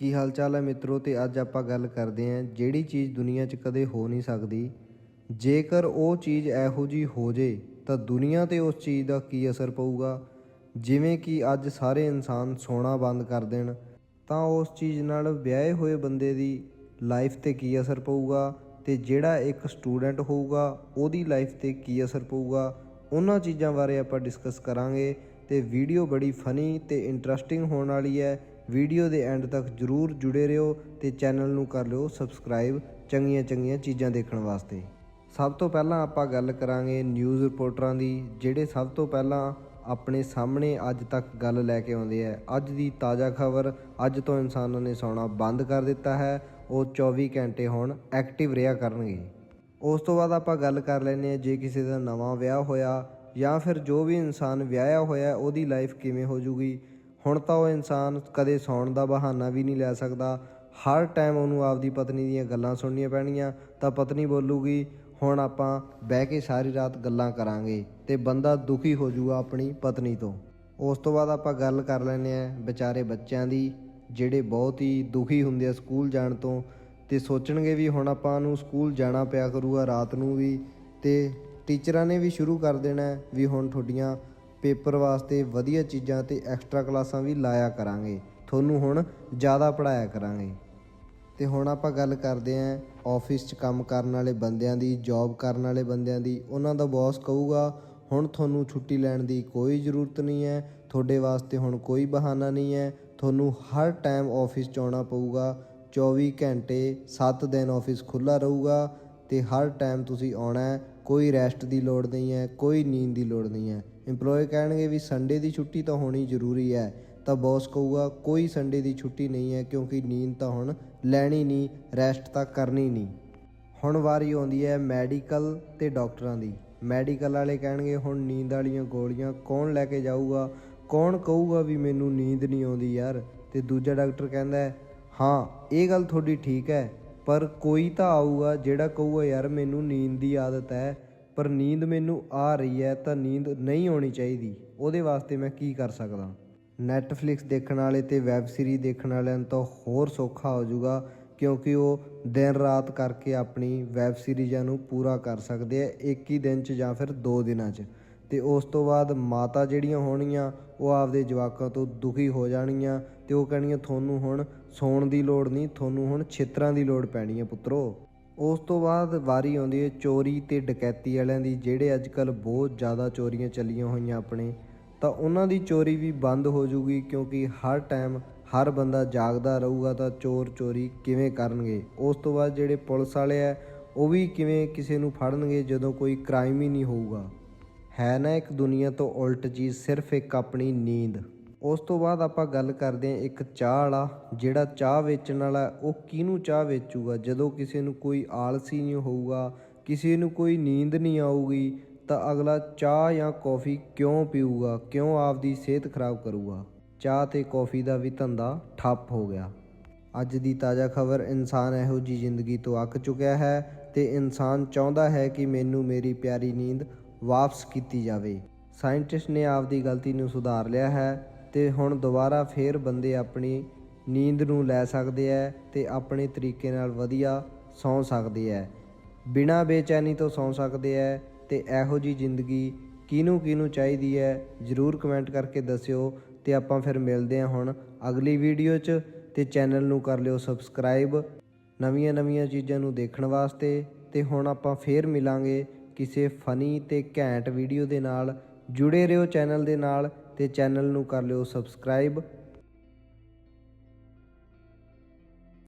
ਕੀ ਹਾਲ ਚਾਲ ਹੈ ਮਿੱਤਰੋ? ਤੇ ਅੱਜ ਆਪਾਂ ਗੱਲ ਕਰਦੇ ਹਾਂ, ਜਿਹੜੀ ਚੀਜ਼ ਦੁਨੀਆ 'ਚ ਕਦੇ ਹੋ ਨਹੀਂ ਸਕਦੀ। ਜੇਕਰ ਉਹ ਚੀਜ਼ ਇਹੋ ਜੀ ਹੋ ਜੇ, ਤਾਂ ਦੁਨੀਆ ਤੇ ਉਸ ਚੀਜ਼ ਦਾ ਕੀ ਅਸਰ ਪਊਗਾ? ਜਿਵੇਂ ਕਿ ਅੱਜ ਸਾਰੇ ਇਨਸਾਨ ਸੋਨਾ ਬੰਦ ਕਰ ਦੇਣ, ਤਾਂ ਉਸ ਚੀਜ਼ ਨਾਲ ਵਿਆਹੇ ਹੋਏ ਬੰਦੇ ਦੀ ਲਾਈਫ ਤੇ ਕੀ ਅਸਰ ਪਊਗਾ? ਤੇ ਜਿਹੜਾ ਇੱਕ ਸਟੂਡੈਂਟ ਹੋਊਗਾ, ਉਹਦੀ ਲਾਈਫ ਤੇ ਕੀ ਅਸਰ ਪਊਗਾ? ਉਹਨਾਂ ਚੀਜ਼ਾਂ ਬਾਰੇ ਆਪਾਂ ਡਿਸਕਸ ਕਰਾਂਗੇ। ਤੇ ਵੀਡੀਓ ਬੜੀ ਫਨੀ ਤੇ ਇੰਟਰਸਟਿੰਗ ਹੋਣ ਵਾਲੀ ਹੈ। ਵੀਡੀਓ ਦੇ ਐਂਡ ਤੱਕ ਜਰੂਰ ਜੁੜੇ ਰਹੋ ਤੇ ਚੈਨਲ ਨੂੰ ਕਰ ਲਿਓ ਸਬਸਕ੍ਰਾਈਬ ਚੰਗੀਆਂ ਚੰਗੀਆਂ ਚੀਜ਼ਾਂ ਦੇਖਣ ਵਾਸਤੇ। ਸਭ ਤੋਂ ਪਹਿਲਾਂ ਆਪਾਂ ਗੱਲ ਕਰਾਂਗੇ ਨਿਊਜ਼ ਰਿਪੋਰਟਰਾਂ ਦੀ, ਜਿਹੜੇ ਸਭ ਤੋਂ ਪਹਿਲਾਂ ਆਪਣੇ ਸਾਹਮਣੇ ਅੱਜ ਤੱਕ ਗੱਲ ਲੈ ਕੇ ਆਉਂਦੇ ਆ। ਅੱਜ ਦੀ ਤਾਜ਼ਾ ਖਬਰ, ਅੱਜ ਤੋਂ ਇਨਸਾਨਾਂ ਨੇ ਸੌਣਾ ਬੰਦ ਕਰ ਦਿੱਤਾ ਹੈ। ਉਹ 24 ਘੰਟੇ ਹੁਣ ਐਕਟਿਵ ਰਿਹਾ ਕਰਨਗੇ। ਉਸ ਤੋਂ ਬਾਅਦ ਆਪਾਂ ਗੱਲ ਕਰ ਲੈਂਦੇ ਹਾਂ ਜੇ ਕਿਸੇ ਦਾ ਨਵਾਂ ਵਿਆਹ ਹੋਇਆ ਜਾਂ ਫਿਰ ਜੋ ਵੀ ਇਨਸਾਨ ਵਿਆਹਿਆ ਹੋਇਆ ਉਹਦੀ ਲਾਈਫ ਕਿਵੇਂ ਹੋ ਜੂਗੀ। ਹੁਣ ਤਾਂ ਉਹ ਇਨਸਾਨ ਕਦੇ ਸੌਣ ਦਾ ਬਹਾਨਾ ਵੀ ਨਹੀਂ ਲੈ ਸਕਦਾ। ਹਰ ਟਾਈਮ ਉਹਨੂੰ ਆਪਦੀ ਪਤਨੀ ਦੀਆਂ ਗੱਲਾਂ ਸੁਣਨੀਆਂ ਪੈਣੀਆਂ ਤਾਂ ਪਤਨੀ ਬੋਲੂਗੀ, ਹੁਣ ਆਪਾਂ ਬਹਿ ਕੇ ਸਾਰੀ ਰਾਤ ਗੱਲਾਂ ਕਰਾਂਗੇ ਤੇ ਬੰਦਾ ਦੁਖੀ ਹੋ ਜਾਊਗਾ ਆਪਣੀ ਪਤਨੀ ਤੋਂ। ਉਸ ਤੋਂ ਬਾਅਦ ਆਪਾਂ ਗੱਲ ਕਰ ਲੈਂਦੇ ਆ ਵਿਚਾਰੇ ਬੱਚਿਆਂ ਦੀ, ਜਿਹੜੇ ਬਹੁਤ ਹੀ ਦੁਖੀ ਹੁੰਦੇ ਆ ਸਕੂਲ ਜਾਣ ਤੋਂ ਤੇ ਸੋਚਣਗੇ ਵੀ ਹੁਣ ਆਪਾਂ ਨੂੰ ਸਕੂਲ ਜਾਣਾ ਪਿਆ ਕਰੂਗਾ ਰਾਤ ਨੂੰ ਵੀ ਤੇ ਟੀਚਰਾਂ ਨੇ ਵੀ ਸ਼ੁਰੂ ਕਰ ਦੇਣਾ ਵੀ ਹੁਣ ਤੁਹਾਡੀਆਂ ਪੇਪਰ ਵਾਸਤੇ ਵਧੀਆ ਚੀਜ਼ਾਂ ਤੇ ਐਕਸਟਰਾ ਕਲਾਸਾਂ ਵੀ ਲਾਇਆ ਕਰਾਂਗੇ। ਤੁਹਾਨੂੰ ਹੁਣ ਜ਼ਿਆਦਾ ਪੜਾਇਆ ਕਰਾਂਗੇ। ਤੇ ਹੁਣ ਆਪਾਂ ਗੱਲ ਕਰਦੇ ਆਂ ਆਫਿਸ 'ਚ ਕੰਮ ਕਰਨ ਵਾਲੇ ਬੰਦਿਆਂ ਦੀ ਜੌਬ ਕਰਨ ਵਾਲੇ ਬੰਦਿਆਂ ਦੀ। ਉਹਨਾਂ ਦਾ ਬੌਸ ਕਹੂਗਾ, ਹੁਣ ਤੁਹਾਨੂੰ ਛੁੱਟੀ ਲੈਣ ਦੀ ਕੋਈ ਜ਼ਰੂਰਤ ਨਹੀਂ ਹੈ। ਤੁਹਾਡੇ ਵਾਸਤੇ ਹੁਣ ਕੋਈ ਬਹਾਨਾ ਨਹੀਂ ਹੈ। ਤੁਹਾਨੂੰ ਹਰ ਟਾਈਮ ਆਫਿਸ 'ਚ ਆਉਣਾ ਪਊਗਾ। 24 ਘੰਟੇ 7 ਦਿਨ ਆਫਿਸ ਖੁੱਲਾ ਰਹੂਗਾ ਤੇ ਹਰ ਟਾਈਮ ਤੁਸੀਂ ਆਉਣਾ ਹੈ। ਕੋਈ ਰੈਸਟ ਦੀ ਲੋੜ ਨਹੀਂ ਹੈ, ਕੋਈ ਨੀਂਦ ਦੀ ਲੋੜ ਨਹੀਂ ਹੈ। EMPLOYE ਕਹਿਣਗੇ ਵੀ ਸੰਡੇ ਦੀ ਛੁੱਟੀ ਤਾਂ ਹੋਣੀ ਜ਼ਰੂਰੀ ਹੈ, ਤਾਂ ਬੌਸ ਕਹੂਗਾ ਕੋਈ ਸੰਡੇ ਦੀ ਛੁੱਟੀ ਨਹੀਂ ਹੈ ਕਿਉਂਕਿ ਨੀਂਦ ਤਾਂ ਹੁਣ ਲੈਣੀ ਨਹੀਂ ਰੈਸਟ ਤਾਂ ਕਰਨੀ ਨਹੀਂ। ਹੁਣ ਵਾਰੀ ਆਉਂਦੀ ਹੈ ਮੈਡੀਕਲ ਤੇ ਡਾਕਟਰਾਂ ਦੀ। ਮੈਡੀਕਲ ਵਾਲੇ ਕਹਿਣਗੇ ਹੁਣ ਨੀਂਦ ਵਾਲੀਆਂ ਗੋਲੀਆਂ ਕੌਣ ਲੈ ਕੇ ਜਾਊਗਾ, ਕੌਣ ਕਹੂਗਾ ਵੀ ਮੈਨੂੰ ਨੀਂਦ ਨਹੀਂ ਆਉਂਦੀ ਯਾਰ। ਤੇ ਦੂਜਾ ਡਾਕਟਰ ਕਹਿੰਦਾ ਹਾਂ, ਇਹ ਗੱਲ ਤੁਹਾਡੀ ਠੀਕ ਹੈ ਪਰ ਕੋਈ ਤਾਂ ਆਊਗਾ ਜਿਹੜਾ ਕਹੂਗਾ, ਯਾਰ, ਮੈਨੂੰ ਨੀਂਦ ਦੀ ਆਦਤ ਹੈ, ਪਰ ਨੀਂਦ ਮੈਨੂੰ ਆ ਰਹੀ ਹੈ, ਤਾਂ ਨੀਂਦ ਨਹੀਂ ਆਉਣੀ ਚਾਹੀਦੀ। ਉਹਦੇ ਵਾਸਤੇ ਮੈਂ ਕੀ ਕਰ ਸਕਦਾ? ਨੈਟਫਲਿਕਸ ਦੇਖਣ ਵਾਲੇ ਤੇ ਵੈਬ ਸੀਰੀਜ਼ ਦੇਖਣ ਵਾਲਿਆਂ ਨੂੰ ਤਾਂ ਹੋਰ ਸੌਖਾ ਹੋ ਜਾਊਗਾ, ਕਿਉਂਕਿ ਉਹ ਦਿਨ ਰਾਤ ਕਰਕੇ ਆਪਣੀ ਵੈਬ ਸੀਰੀਜ਼ਾਂ ਨੂੰ ਪੂਰਾ ਕਰ ਸਕਦੇ ਆ, ਇੱਕ ਹੀ ਦਿਨ 'ਚ ਜਾਂ ਫਿਰ ਦੋ ਦਿਨਾਂ 'ਚ। ਤੇ ਉਸ ਤੋਂ ਬਾਅਦ ਮਾਤਾ ਜਿਹੜੀਆਂ ਹੋਣਗੀਆਂ, ਉਹ ਆਪਦੇ ਜਵਾਕਾਂ ਤੋਂ ਦੁਖੀ ਹੋ ਜਾਣਗੀਆਂ ਤੇ ਉਹ ਕਹਿਣਗੀਆਂ, ਤੁਹਾਨੂੰ ਹੁਣ ਸੌਣ ਦੀ ਲੋੜ ਨਹੀਂ, ਤੁਹਾਨੂੰ ਹੁਣ ਛਿੱਤਰਾਂ ਦੀ ਲੋੜ ਪੈਣੀ ਹੈ ਪੁੱਤਰੋ। ਉਸ ਤੋਂ ਬਾਅਦ ਵਾਰੀ ਆਉਂਦੀ ਹੈ ਚੋਰੀ ਤੇ ਡਕੈਤੀ ਵਾਲਿਆਂ ਦੀ, ਜਿਹੜੇ ਅੱਜ ਕੱਲ ਬਹੁਤ ਜ਼ਿਆਦਾ ਚੋਰੀਆਂ ਚੱਲੀਆਂ ਹੋਈਆਂ ਆਪਣੇ। ਤਾਂ ਉਹਨਾਂ ਦੀ ਚੋਰੀ ਵੀ ਬੰਦ ਹੋ ਜੂਗੀ ਕਿਉਂਕਿ ਹਰ ਟਾਈਮ ਹਰ ਬੰਦਾ ਜਾਗਦਾ ਰਹੂਗਾ ਤਾਂ ਚੋਰ ਚੋਰੀ ਕਿਵੇਂ ਕਰਨਗੇ? ਉਸ ਤੋਂ ਬਾਅਦ ਜਿਹੜੇ ਪੁਲਿਸ ਵਾਲੇ ਆ, ਉਹ ਵੀ ਕਿਵੇਂ ਕਿਸੇ ਨੂੰ ਫੜਨਗੇ ਜਦੋਂ ਕੋਈ ਕ੍ਰਾਈਮ ਹੀ ਨਹੀਂ ਹੋਊਗਾ? ਹੈ ਨਾ ਇੱਕ ਦੁਨੀਆ ਤੋਂ ਉਲਟ ਚੀਜ਼, ਸਿਰਫ ਇੱਕ ਆਪਣੀ ਨੀਂਦ। ਉਸ ਤੋਂ ਬਾਅਦ ਆਪਾਂ ਗੱਲ ਕਰਦੇ ਹਾਂ ਇੱਕ ਚਾਹ ਵਾਲਾ, ਜਿਹੜਾ ਚਾਹ ਵੇਚਣ ਵਾਲਾ ਉਹ ਕਿਹਨੂੰ ਚਾਹ ਵੇਚੂਗਾ? ਜਦੋਂ ਕਿਸੇ ਨੂੰ ਕੋਈ ਆਲਸੀ ਨਹੀਂ ਹੋਊਗਾ, ਕਿਸੇ ਨੂੰ ਕੋਈ ਨੀਂਦ ਨਹੀਂ ਆਊਗੀ, ਤਾਂ ਅਗਲਾ ਚਾਹ ਜਾਂ ਕੌਫੀ ਕਿਉਂ ਪੀਊਗਾ? ਕਿਉਂ ਆਪਦੀ ਸਿਹਤ ਖਰਾਬ ਕਰੂਗਾ? ਚਾਹ ਤੇ ਕੌਫੀ ਦਾ ਵੀ ਧੰਦਾ ਠੱਪ ਹੋ ਗਿਆ। ਅੱਜ ਦੀ ਤਾਜ਼ਾ ਖਬਰ, ਇਨਸਾਨ ਇਹੋ ਜੀ ਜ਼ਿੰਦਗੀ ਤੋਂ ਅੱਕ ਚੁੱਕਿਆ ਹੈ ਤੇ ਇਨਸਾਨ ਚਾਹੁੰਦਾ ਹੈ ਕਿ ਮੈਨੂੰ ਮੇਰੀ ਪਿਆਰੀ ਨੀਂਦ ਵਾਪਸ ਕੀਤੀ ਜਾਵੇ। ਸਾਇੰਟਿਸਟ ਨੇ ਆਪਦੀ ਗਲਤੀ ਨੂੰ ਸੁਧਾਰ ਲਿਆ ਹੈ ਤੇ ਹੁਣ ਦੁਬਾਰਾ ਫੇਰ ਬੰਦੇ ਆਪਣੀ ਨੀਂਦ ਨੂੰ ਲੈ ਸਕਦੇ ਐ ਤੇ ਆਪਣੇ ਤਰੀਕੇ ਨਾਲ ਵਧੀਆ ਸੌਂ ਸਕਦੇ ਐ। ਬਿਨਾਂ ਬੇਚੈਨੀ ਤੋਂ ਸੌਂ ਸਕਦੇ ਐ ਤੇ ਇਹੋ ਜੀ ਜ਼ਿੰਦਗੀ ਕਿਹਨੂੰ ਕਿਹਨੂੰ ਚਾਹੀਦੀ ਹੈ ਜਰੂਰ ਕਮੈਂਟ ਕਰਕੇ ਦੱਸਿਓ ਤੇ ਆਪਾਂ ਫਿਰ ਮਿਲਦੇ ਹਾਂ ਹੁਣ ਅਗਲੀ ਵੀਡੀਓ 'ਚ ਤੇ ਚੈਨਲ ਨੂੰ ਕਰ ਲਿਓ ਸਬਸਕ੍ਰਾਈਬ। ਨਵੀਆਂ ਨਵੀਆਂ ਚੀਜ਼ਾਂ ਨੂੰ ਦੇਖਣ ਵਾਸਤੇ ਤੇ ਹੁਣ ਆਪਾਂ ਫੇਰ ਮਿਲਾਂਗੇ ਕਿਸੇ ਫਨੀ ਤੇ ਘੈਂਟ ਵੀਡੀਓ ਦੇ ਨਾਲ ਜੁੜੇ ਰਹੋ ਚੈਨਲ ਦੇ ਨਾਲ ਤੇ ਚੈਨਲ ਨੂੰ ਕਰ ਲਿਓ ਸਬਸਕ੍ਰਾਈਬ